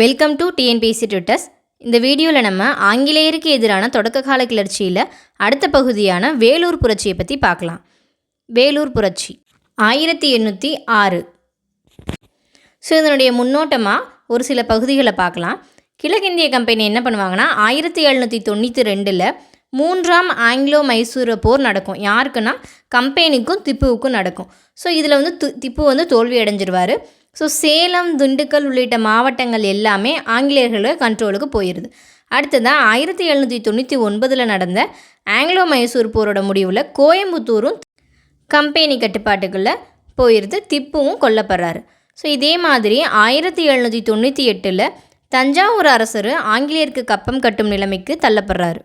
Welcome to TNPSC Twitters இந்த வீடியோவில் நம்ம ஆங்கிலேயருக்கு எதிரான தொடக்க கால கிளர்ச்சியில் அடுத்த பகுதியான வேலூர் புரட்சியை பற்றி பார்க்கலாம். வேலூர் புரட்சி ஆயிரத்தி எண்ணூற்றி ஆறு. ஸோ இதனுடைய முன்னோட்டமாக ஒரு சில பகுதிகளை பார்க்கலாம். கிழக்கிந்திய கம்பெனி என்ன பண்ணுவாங்கன்னா ஆயிரத்தி எழுநூற்றி தொண்ணூற்றி ரெண்டில் மூன்றாம் ஆங்கிலோ மைசூர போர் நடக்கும். யாருக்குன்னா கம்பெனிக்கும் திப்புவுக்கும் நடக்கும். ஸோ இதில் வந்து திப்பு வந்து தோல்வி அடைஞ்சிருவார். ஸோ சேலம் திண்டுக்கல் உள்ளிட்ட மாவட்டங்கள் எல்லாமே ஆங்கிலேயர்களோட கண்ட்ரோலுக்கு போயிடுது அடுத்ததாக ஆயிரத்தி எழுநூற்றி தொண்ணூற்றி ஒன்பதில் நடந்த ஆங்கிலோ மைசூர் போரோட முடிவில் கோயம்புத்தூரும் கம்பெனி கட்டுப்பாட்டுக்குள்ளே போயிடுது திப்புவும் கொல்லப்படுறாரு. ஸோ இதே மாதிரி ஆயிரத்தி எழுநூற்றி தொண்ணூற்றி எட்டில் தஞ்சாவூர் அரசர் ஆங்கிலேயருக்கு கப்பம் கட்டும் நிலைமைக்கு தள்ளப்படுறாரு.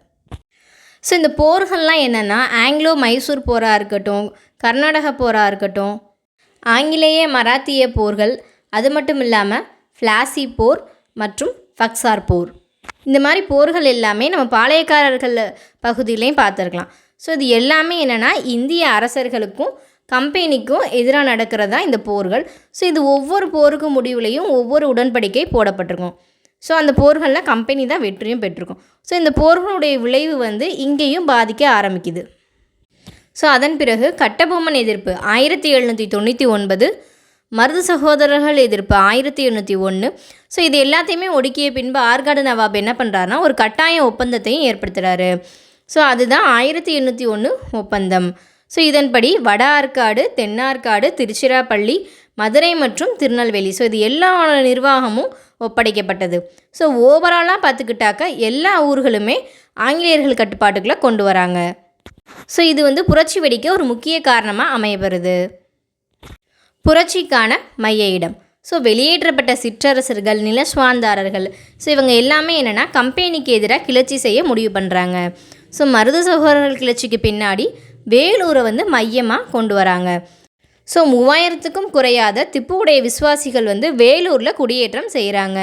ஸோ இந்த போர்கள்லாம் என்னென்னா ஆங்கிலோ மைசூர் போராக இருக்கட்டும் கர்நாடக போராக இருக்கட்டும் ஆங்கிலேய மராத்திய போர்கள் அது மட்டும் இல்லாமல் ஃப்ளாசி போர் மற்றும் ஃபக்சார் போர். இந்த மாதிரி போர்கள் எல்லாமே நம்ம பாளையக்காரர்கள் பகுதியிலையும் பார்த்துருக்கலாம். ஸோ இது எல்லாமே என்னென்னா இந்திய அரசர்களுக்கும் கம்பெனிக்கும் எதிராக நடக்கிறதா இந்த போர்கள். ஸோ இது ஒவ்வொரு போருக்கு முடிவுலையும் ஒவ்வொரு உடன்படிக்கை போடப்பட்டிருக்கும். ஸோ அந்த போர்களில் கம்பெனி தான் வெற்றியும் பெற்றிருக்கும். ஸோ இந்த போர்களுடைய விளைவு வந்து இங்கேயும் பாதிக்க ஆரம்பிக்குது. ஸோ அதன் பிறகு கட்டபொம்மன் எதிர்ப்பு ஆயிரத்தி எழுநூற்றி தொண்ணூற்றி ஒன்பது மருது சகோதரர்கள் எதிர்ப்பு ஆயிரத்தி எண்ணூற்றி ஒன்று ஸோ இது எல்லாத்தையுமே ஒடுக்கிய பின்பு ஆற்காடு நவாப் என்ன பண்ணுறாருனா ஒரு கட்டாய ஒப்பந்தத்தையும் ஏற்படுத்துகிறாரு ஸோ அதுதான் ஆயிரத்தி எண்ணூற்றி ஒன்று ஒப்பந்தம். ஸோ இதன்படி வட ஆற்காடு தென்னார்காடு திருச்சிராப்பள்ளி மதுரை மற்றும் திருநெல்வேலி. ஸோ இது எல்லா நிர்வாகமும் ஒப்படைக்கப்பட்டது. ஸோ ஓவராலாக பார்த்துக்கிட்டாக்க எல்லா ஊர்களுமே ஆங்கிலேயர்கள் கட்டுப்பாட்டுக்குள்ளே கொண்டு வராங்க. ஸோ இது வந்து புரட்சி வெடிக்க ஒரு முக்கிய காரணமாக அமையப்படுது புரட்சிக்கான மைய இடம். ஸோ வெளியேற்றப்பட்ட சிற்றரசர்கள் நிலஸ்வாந்தாரர்கள் ஸோ இவங்க எல்லாமே என்னென்னா கம்பெனிக்கு எதிராக கிளர்ச்சி செய்ய முடிவு பண்ணுறாங்க ஸோ மருது சகோதரர்கள் கிளர்ச்சிக்கு பின்னாடி வேலூரை வந்து மையமாக கொண்டு வராங்க. ஸோ மூவாயிரத்துக்கும் குறையாத திப்புவுடைய விசுவாசிகள் வந்து வேலூரில் குடியேற்றம் செய்கிறாங்க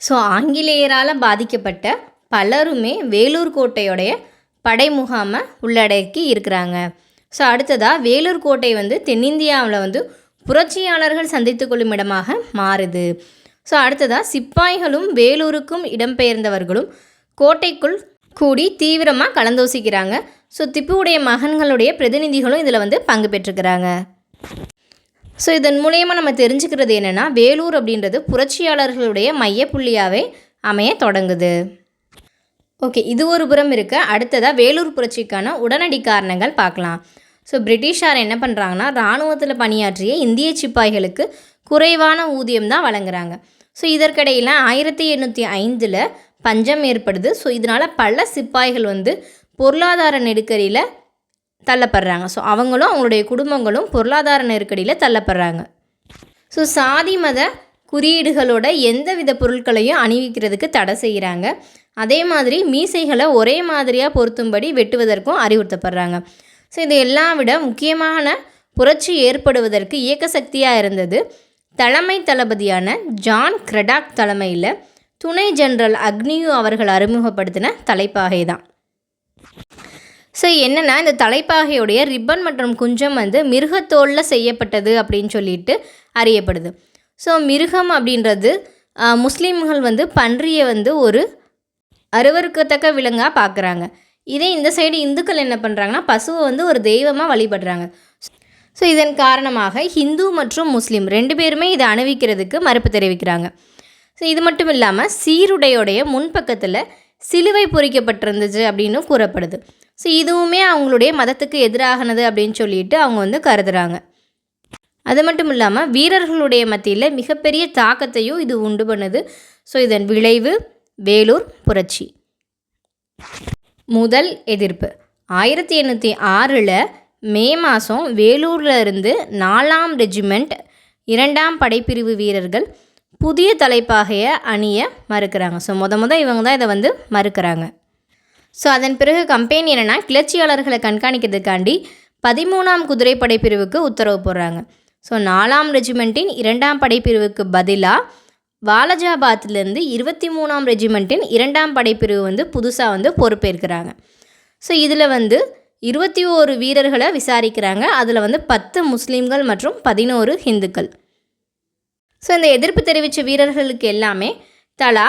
ஸோ ஆங்கிலேயரால் பாதிக்கப்பட்ட பலருமே வேலூர் கோட்டையோடைய படை முகாமை உள்ளடக்கி இருக்கிறாங்க. ஸோ அடுத்ததாக வேலூர் கோட்டை வந்து தென்னிந்தியாவில் வந்து புரட்சியாளர்கள் சந்தித்து கொள்ளும் இடமாக மாறுது. ஸோ அடுத்ததாக சிப்பாய்களும் வேலூருக்கும் இடம்பெயர்ந்தவர்களும் கோட்டைக்குள் கூடி தீவிரமாக கலந்தோசிக்கிறாங்க. ஸோ திப்புவுடைய மகன்களுடைய பிரதிநிதிகளும் இதில் வந்து பங்கு பெற்றுக்கிறாங்க ஸோ இதன் மூலயமா நம்ம தெரிஞ்சுக்கிறது என்னென்னா வேலூர் அப்படின்றது புரட்சியாளர்களுடைய மையப்புள்ளியாகவே அமைய தொடங்குது. ஓகே இது ஒரு புறம் இருக்க. அடுத்ததாக வேலூர் புரட்சிக்கான உடனடி காரணங்கள் பார்க்கலாம். ஸோ பிரிட்டிஷார் என்ன பண்ணுறாங்கன்னா இராணுவத்தில் பணியாற்றிய இந்திய சிப்பாய்களுக்கு குறைவான ஊதியம் தான் வழங்குறாங்க. ஸோ இதற்கிடையில் ஆயிரத்தி எண்ணூற்றி ஐந்தில் பஞ்சம் ஏற்படுது. ஸோ இதனால் பல சிப்பாய்கள் வந்து பொருளாதார நெருக்கடியில் தள்ளப்படுறாங்க. ஸோ அவங்களும் அவங்களுடைய குடும்பங்களும் பொருளாதார நெருக்கடியில் தள்ளப்படுறாங்க. ஸோ சாதி மத குறியீடுகளோட எந்த வித பொருட்களையும் அணிவிக்கிறதுக்கு தடை செய்கிறாங்க அதே மாதிரி மீசைகளை ஒரே மாதிரியாக பொருத்தும்படி வெட்டுவதற்கும் அறிவுறுத்தப்படுறாங்க. ஸோ இது எல்லாம் விட முக்கியமான புரட்சி ஏற்படுவதற்கு இயக்க சக்தியாக இருந்தது தலைமை தளபதியான ஜான் கிரெடாக் தலைமையில் துணை ஜெனரல் அக்னியு அவர்கள் அறிமுகப்படுத்தின தலைப்பாகை தான். ஸோ என்னென்னா இந்த தலைப்பாகையுடைய ரிப்பன் மற்றும் குஞ்சம் வந்து மிருகத்தோலில் செய்யப்பட்டது அப்படின்னு சொல்லிட்டு அறியப்படுது. ஸோ மிருகம் அப்படின்றது முஸ்லீம்கள் வந்து பன்றியை வந்து ஒரு அருவருக்கத்தக்க விலங்காக பார்க்குறாங்க இதே இந்த சைடு இந்துக்கள் என்ன பண்ணுறாங்கன்னா பசுவை வந்து ஒரு தெய்வமாக வழிபடுறாங்க. ஸோ இதன் காரணமாக ஹிந்து மற்றும் முஸ்லீம் ரெண்டு பேருமே இதை அணிவிக்கிறதுக்கு மறுப்பு தெரிவிக்கிறாங்க. ஸோ இது மட்டும் இல்லாமல் சீருடையோடைய முன்பக்கத்தில் சிலுவை பொறிக்கப்பட்டிருந்துச்சு அப்படின்னு கூறப்படுது. ஸோ இதுவுமே அவங்களுடைய மதத்துக்கு எதிராகனது அப்படின்னு சொல்லிட்டு அவங்க வந்து கருதுறாங்க. அது மட்டும் இல்லாமல் வீரர்களுடைய மத்தியில் மிகப்பெரிய தாக்கத்தையும் இது உண்டு பண்ணுது. ஸோ இதன் விளைவு வேலூர் புரட்சி. முதல் எதிர்ப்பு. ஆயிரத்தி எண்ணூற்றி ஆறில் மே மாதம் வேலூரில் இருந்து நாலாம் ரெஜிமெண்ட் இரண்டாம் படைப்பிரிவு வீரர்கள் புதிய தலைப்பாகையை அணிய மறுக்கிறாங்க. ஸோ முத முத இவங்க தான் இதை வந்து மறுக்கிறாங்க. ஸோ அதன் பிறகு கம்பெனி என்னென்னா கிளர்ச்சியாளர்களை கண்காணிக்கிறதுக்காண்டி பதிமூணாம் குதிரைப்படை பிரிவுக்கு உத்தரவு போடுறாங்க. ஸோ நாலாம் ரெஜிமெண்ட்டின் இரண்டாம் படைப்பிரிவுக்கு பதிலாக வாலஜாபாத்லேருந்து இருபத்தி மூணாம் ரெஜிமெண்ட்டின் இரண்டாம் படைப்பிரிவு வந்து புதுசாக வந்து பொறுப்பேற்கிறாங்க. ஸோ இதில் வந்து இருபத்தி ஓரு வீரர்களை விசாரிக்கிறாங்க. அதில் வந்து பத்து முஸ்லீம்கள் மற்றும் பதினோரு ஹிந்துக்கள். ஸோ இந்த எதிர்ப்பு தெரிவித்த வீரர்களுக்கு எல்லாமே தலா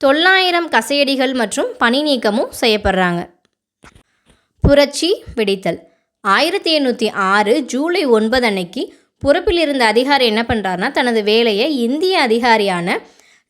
தொள்ளாயிரம் கசையடிகள் மற்றும் பணி நீக்கமும் செய்யப்படுறாங்க. புரட்சி வெடித்தல். ஆயிரத்தி எண்ணூற்றி ஆறு ஜூலை ஒன்பது அன்னைக்கு பொறுப்பில் இருந்த அதிகாரி என்ன பண்ணுறாருனா தனது வேலையை இந்திய அதிகாரியான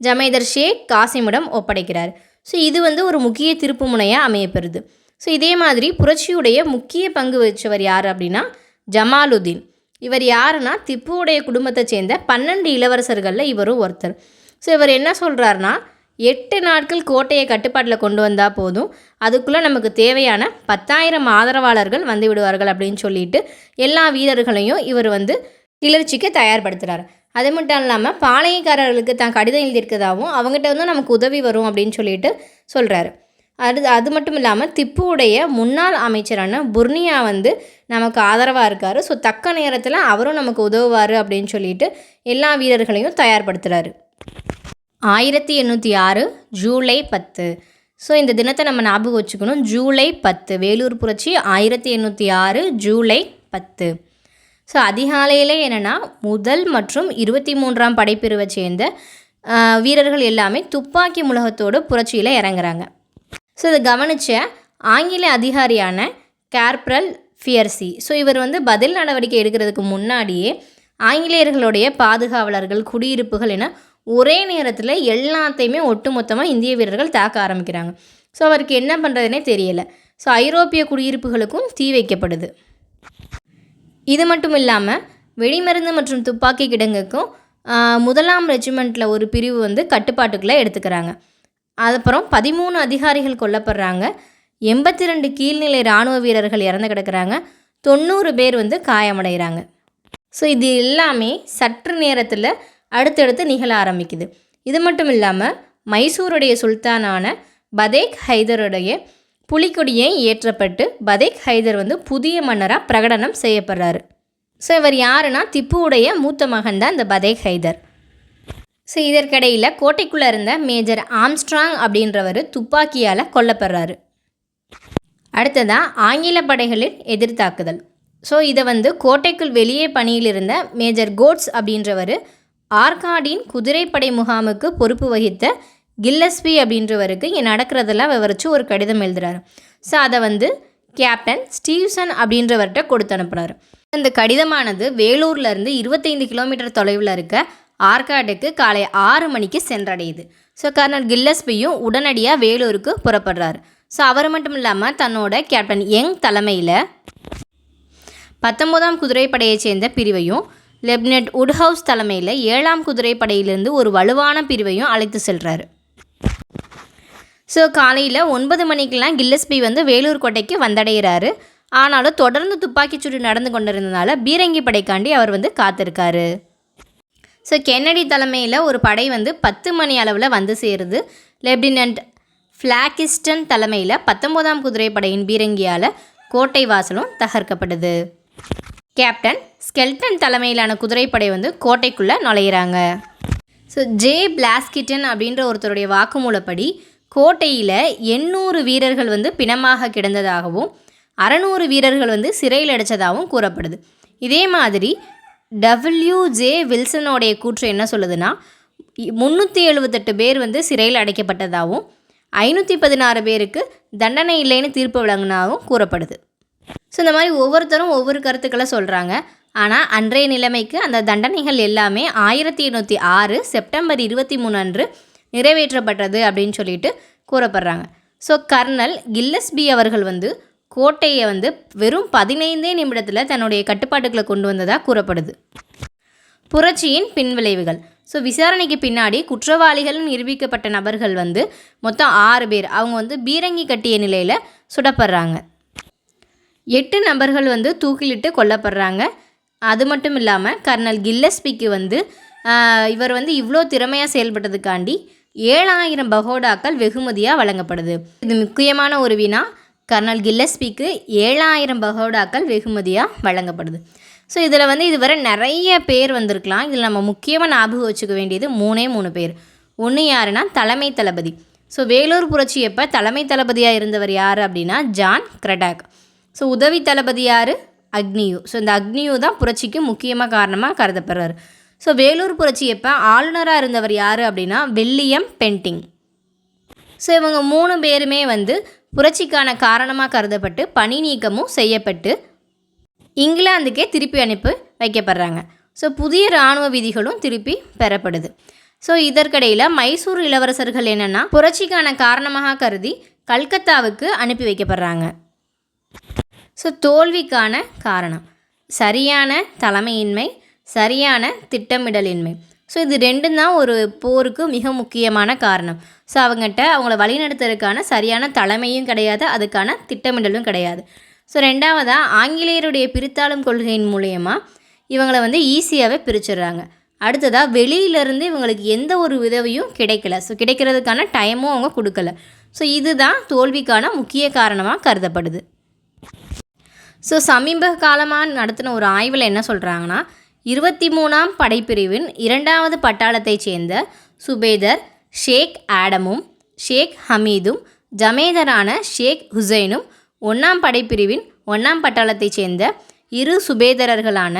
ஜமைதர் ஷேக் காசிமிடம் ஒப்படைக்கிறார். ஸோ இது வந்து ஒரு முக்கிய திருப்பு முனையாக அமையப்பெறுது. ஸோ இதே மாதிரி புரட்சியுடைய முக்கிய பங்கு வச்சவர் யார் அப்படின்னா ஜமாலுதீன். இவர் யாருன்னா திப்புவுடைய குடும்பத்தை சேர்ந்த பன்னெண்டு இளவரசர்களில் இவரும் ஒருத்தர். ஸோ இவர் என்ன சொல்கிறாருனா எட்டு நாட்கள் கோட்டையை கட்டுப்பாட்டில் கொண்டு வந்தால் போதும் அதுக்குள்ளே நமக்கு தேவையான பத்தாயிரம் ஆதரவாளர்கள் வந்து விடுவார்கள் அப்படின்னு சொல்லிட்டு எல்லா வீரர்களையும் இவர் வந்து கிளர்ச்சிக்கு தயார்படுத்துகிறார் அது மட்டும் இல்லாமல் பாளையக்காரர்களுக்கு தான் கடிதம் எழுதியிருக்கதாகவும் அவங்ககிட்ட வந்து நமக்கு உதவி வரும் அப்படின்னு சொல்லிட்டு சொல்கிறாரு அது அது மட்டும் இல்லாமல் திப்புவுடைய முன்னாள் அமைச்சரான புர்னியா வந்து நமக்கு ஆதரவாக இருக்கார். ஸோ தக்க நேரத்தில் அவரும் நமக்கு உதவுவார் அப்படின்னு சொல்லிட்டு எல்லா வீரர்களையும் தயார்படுத்துகிறாரு ஆயிரத்தி எண்ணூற்றி ஆறு ஜூலை பத்து. ஸோ இந்த தினத்தை நம்ம ஞாபகம் வச்சுக்கணும். ஜூலை பத்து வேலூர் புரட்சி ஆயிரத்தி எண்ணூற்றி ஆறு ஜூலை பத்து. ஸோ அதிகாலையில் என்னென்னா முதல் மற்றும் இருபத்தி மூன்றாம் படைப்பிரிவை சேர்ந்த வீரர்கள் எல்லாமே துப்பாக்கி முலகத்தோடு புரட்சியில் இறங்குறாங்க. ஸோ இதை கவனித்த ஆங்கில அதிகாரியான கேர்ப்ரல் ஃபியர்சி. ஸோ இவர் வந்து பதில் நடவடிக்கை எடுக்கிறதுக்கு முன்னாடியே ஆங்கிலேயர்களுடைய பாதுகாவலர்கள் குடியிருப்புகள் என ஒரே நேரத்தில் எல்லாத்தையுமே ஒட்டுமொத்தமாக இந்திய வீரர்கள் தாக்க ஆரம்பிக்கிறாங்க. ஸோ அவருக்கு என்ன பண்ணுறதுனே தெரியல. ஸோ ஐரோப்பிய குடியிருப்புகளுக்கும் தீ வைக்கப்படுது. இது மட்டும் இல்லாமல் வெடிமருந்து மற்றும் துப்பாக்கி கிடங்குக்கும் முதலாம் ரெஜிமெண்ட்டில் ஒரு பிரிவு வந்து கட்டுப்பாட்டுக்குள்ளே எடுத்துக்கிறாங்க. அதுக்கப்புறம் பதிமூணு அதிகாரிகள் கொல்லப்படுறாங்க. எண்பத்தி ரெண்டு கீழ்நிலை இராணுவ வீரர்கள் இறந்து கிடக்கிறாங்க. தொண்ணூறு பேர் வந்து காயமடைகிறாங்க ஸோ இது எல்லாமே சற்று நேரத்தில் அடுத்தடுத்து நிகழ ஆரம்பிக்குது. இது மட்டும் இல்லாமல் மைசூருடைய சுல்தானான பதேக் ஹைதருடைய புலிக்கொடியை ஏற்றப்பட்டு பதேக் ஹைதர் வந்து புதிய மன்னராக பிரகடனம் செய்யப்படுறாரு. ஸோ இவர் யாருன்னா? திப்புவுடைய மூத்த மகன் தான் இந்த பதேக் ஹைதர். ஸோ இதற்கிடையில் கோட்டைக்குள்ளே இருந்த மேஜர் ஆம்ஸ்ட்ராங் அப்படின்றவர் துப்பாக்கியால் கொல்லப்படுறாரு. அடுத்ததாக ஆங்கில படைகளின் எதிர்த்தாக்குதல். ஸோ இதை வந்து கோட்டைக்குள் வெளியே பணியில் இருந்த மேஜர் கோட்ஸ் அப்படின்றவர் ஆர்காடின் குதிரைப்படை முகாமுக்கு பொறுப்பு வகித்த கில்லஸ்பி அப்படின்றவருக்கு இங்கே நடக்கிறதெல்லாம் விவரித்து ஒரு கடிதம் எழுதுறாரு. ஸோ அதை வந்து கேப்டன் ஸ்டீவ்சன் அப்படின்றவர்கிட்ட கொடுத்து அனுப்புனார் இந்த கடிதமானது வேலூர்லேருந்து இருபத்தைந்து கிலோமீட்டர் தொலைவில் இருக்க ஆர்காடுக்கு காலை ஆறு மணிக்கு சென்றடையுது. ஸோ கர்னல் கில்லஸ்பியும் உடனடியாக வேலூருக்கு புறப்படுறாரு. ஸோ அவர் மட்டும் இல்லாமல் தன்னோட கேப்டன் யங் தலைமையில் பத்தொம்போதாம் குதிரைப்படையைச் சேர்ந்த பிரிவையும் லெப்டினன்ட் உட்ஹவுஸ் தலைமையில் ஏழாம் குதிரைப்படையிலிருந்து ஒரு வலுவான பிரிவையும் அழைத்து செல்கிறாரு ஸோ காலையில் ஒன்பது மணிக்கெல்லாம் கில்லஸ்பி வந்து வேலூர் கோட்டைக்கு வந்தடைகிறாரு. ஆனாலும் தொடர்ந்து துப்பாக்கிச்சூடு நடந்து கொண்டிருந்தனால பீரங்கி படைக்காண்டி அவர் வந்து காத்திருக்காரு. ஸோ கென்னடி தலைமையில் ஒரு படை வந்து பத்து மணி அளவில் வந்து சேருது. லெப்டினன்ட் ஃப்ளாகிஸ்டன் தலைமையில் பத்தொம்போதாம் குதிரைப்படையின் பீரங்கியால் கோட்டை வாசலும் தகர்க்கப்படுது. கேப்டன் ஸ்கெல்டன் தலைமையிலான குதிரைப்படை வந்து கோட்டைக்குள்ளே நுழையிறாங்க. ஸோ ஜே பிளாஸ்கிட்டன் அப்படின்ற ஒருத்தருடைய வாக்குமூலப்படி கோட்டையில் எண்ணூறு வீரர்கள் வந்து பிணமாக கிடந்ததாகவும் அறநூறு வீரர்கள் வந்து சிறையில் அடைச்சதாகவும் கூறப்படுது. இதே மாதிரி டபிள்யூ ஜே வில்சனோடைய கூற்று என்ன சொல்லுதுன்னா முந்நூற்றி எழுபத்தெட்டு பேர் வந்து சிறையில் அடைக்கப்பட்டதாகவும் ஐநூற்றி பதினாறு பேருக்கு தண்டனை இல்லைன்னு தீர்ப்பு வழங்கினாகவும் கூறப்படுது. ஸோ இந்த மாதிரி ஒவ்வொருத்தரும் ஒவ்வொரு கருத்துக்களை சொல்கிறாங்க ஆனால் அன்றைய நிலைமைக்கு அந்த தண்டனைகள் எல்லாமே ஆயிரத்தி எண்ணூற்றி ஆறு செப்டம்பர் இருபத்தி மூணு அன்று நிறைவேற்றப்பட்டது அப்படின்னு சொல்லிட்டு கூறப்படுறாங்க. ஸோ கர்னல் கில்லஸ்பி அவர்கள் வந்து கோட்டையை வந்து வெறும் பதினைந்தே நிமிடத்தில் தன்னுடைய கட்டுப்பாட்டுக்குள்ளே கொண்டு வந்ததாக கூறப்படுது. புரட்சியின் பின்விளைவுகள். ஸோ விசாரணைக்கு பின்னாடி குற்றவாளிகள் நிரூபிக்கப்பட்ட நபர்கள் வந்து மொத்தம் ஆறு பேர். அவங்க வந்து பீரங்கி கட்டிய நிலையில் சுடப்படுறாங்க. எட்டு நபர்கள் வந்து தூக்கிலிட்டு கொல்லப்படுறாங்க. அது மட்டும் இல்லாமல் கர்னல் கில்லஸ்பிக்கு வந்து இவர் வந்து இவ்வளோ திறமையாக செயல்பட்டதுக்காண்டி ஏழாயிரம் பகோடாக்கள் வெகுமதியாக வழங்கப்படுது. இது முக்கியமான ஒரு வினா. கர்னல் கில்லஸ்பிக்கு ஏழாயிரம் பகோடாக்கள் வெகுமதியாக வழங்கப்படுது. ஸோ இதில் வந்து இதுவரை நிறைய பேர் வந்திருக்கலாம். இதில் நம்ம முக்கியமாக ஞாபகம் வச்சுக்க வேண்டியது மூணே மூணு பேர். ஒன்று யாருன்னா தலைமை தளபதி. ஸோ வேலூர் புரட்சி எப்போ தலைமை தளபதியாக இருந்தவர் யார் அப்படின்னா ஜான் கிரடாக். ஸோ உதவி தளபதி யார்? அக்னியு. ஸோ இந்த அக்னியு தான் புரட்சிக்கு முக்கியமாக காரணமாக கருதப்படுறாரு. ஸோ வேலூர் புரட்சி எப்போ? ஆளுநராக இருந்தவர் யார் அப்படின்னா வெள்ளியம் பென்டிங். ஸோ இவங்க மூணு பேருமே வந்து புரட்சிக்கான காரணமாக கருதப்பட்டு பணி நீக்கமும் செய்யப்பட்டு இங்கிலாந்துக்கே திருப்பி அனுப்பி வைக்கப்படுறாங்க. ஸோ புதிய இராணுவ விதிகளும் திருப்பி பெறப்படுது. ஸோ இதற்கிடையில் மைசூர் இளவரசர்கள் என்னென்னா புரட்சிக்கான காரணமாக கருதி கல்கத்தாவுக்கு அனுப்பி வைக்கப்படுறாங்க. ஸோ தோல்விக்கான காரணம். சரியான தலைமையின்மை சரியான திட்டமிடலின்மை. ஸோ இது ரெண்டும் தான் ஒரு போருக்கு மிக முக்கியமான காரணம். ஸோ அவங்ககிட்ட அவங்கள வழிநடத்துறதுக்கான சரியான தலைமையும் கிடையாது அதுக்கான திட்டமிடலும் கிடையாது. ஸோ ரெண்டாவதாக ஆங்கிலேயருடைய பிரித்தாளும் கொள்கையின் மூலயமா இவங்களை வந்து ஈஸியாகவே பிரிச்சிடுறாங்க. அடுத்ததாக வெளியிலேருந்து இவங்களுக்கு எந்த ஒரு உதவியும் கிடைக்கல. ஸோ கிடைக்கிறதுக்கான டைமும் அவங்க கொடுக்கல. ஸோ இதுதான் தோல்விக்கான முக்கிய காரணமாக கருதப்படுது. ஸோ சமீப காலமாக நடத்தின ஒரு ஆய்வில் என்ன சொல்கிறாங்கன்னா இருபத்தி மூணாம் படைப்பிரிவின் இரண்டாவது பட்டாளத்தைச் சேர்ந்த சுபேதர் ஷேக் ஆடமும் ஷேக் ஹமீதும் ஜமேதரான ஷேக் ஹுசைனும் ஒன்றாம் படைப்பிரிவின் ஒன்றாம் பட்டாளத்தைச் சேர்ந்த இரு சுபேதரர்களான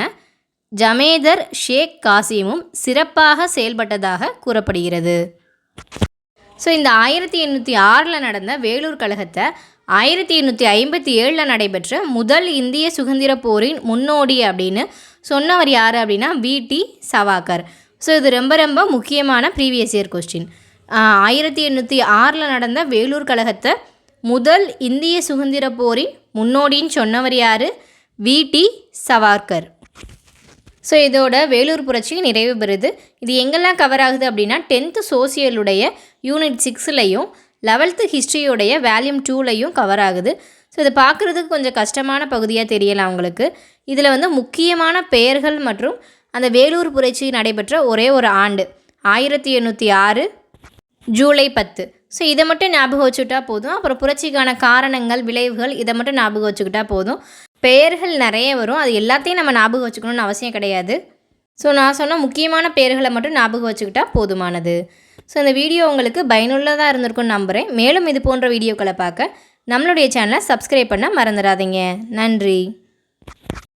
ஜமேதர் ஷேக் காசிமும் சிறப்பாக செயல்பட்டதாக கூறப்படுகிறது. ஸோ இந்த ஆயிரத்தி எண்ணூற்றி ஆறில் நடந்த வேலூர் கழகத்தை ஆயிரத்தி எண்ணூற்றி ஐம்பத்தி ஏழில் நடைபெற்ற முதல் இந்திய சுதந்திர போரின் முன்னோடி அப்படின்னு சொன்னவர் யார் அப்படின்னா விடி சவாக்கர் ஸோ இது ரொம்ப ரொம்ப முக்கியமான ப்ரீவியஸ் இயர் கொஸ்டின் ஆயிரத்தி எண்ணூற்றி ஆறில் நடந்த வேலூர் கழகத்தை முதல் இந்திய சுதந்திர போரின் முன்னோடின்னு சொன்னவர் யார்? விடி சவார்கர் ஸோ இதோட வேலூர் புரட்சி நிறைவு பெறுது. இது எங்கெல்லாம் கவர் ஆகுது அப்படின்னா டென்த்து சோசியலுடைய யூனிட் சிக்ஸ்லையும் லெவல்த்து ஹிஸ்ட்ரியோடைய வேல்யூம் டூலையும் கவர் ஆகுது. ஸோ இதை பார்க்குறதுக்கு கொஞ்சம் கஷ்டமான பகுதியாக தெரியலாம் உங்களுக்கு. இதில் வந்து முக்கியமான பெயர்கள் மற்றும் அந்த வேலூர் புரட்சி நடைபெற்ற ஒரே ஒரு ஆண்டு ஆயிரத்தி எண்ணூற்றி ஆறு ஜூலை பத்து. ஸோ இதை மட்டும் ஞாபகம் வச்சுக்கிட்டா போதும். அப்புறம் புரட்சிக்கான காரணங்கள் விளைவுகள் இதை மட்டும் ஞாபகம் வச்சுக்கிட்டா போதும். பெயர்கள் நிறைய வரும். அது எல்லாத்தையும் நம்ம ஞாபகம் வச்சுக்கணும்னு அவசியம் கிடையாது. ஸோ நான் சொன்ன முக்கியமான பெயர்களை மட்டும் ஞாபகம் வச்சுக்கிட்டா போதுமானது. ஸோ இந்த வீடியோ உங்களுக்கு பயனுள்ளதாக இருந்திருக்கும்னு நம்புகிறேன் மேலும் இது போன்ற வீடியோக்களை பார்க்க நம்மளுடைய சேனலை சப்ஸ்கிரைப் பண்ண மறந்துடாதீங்க. நன்றி.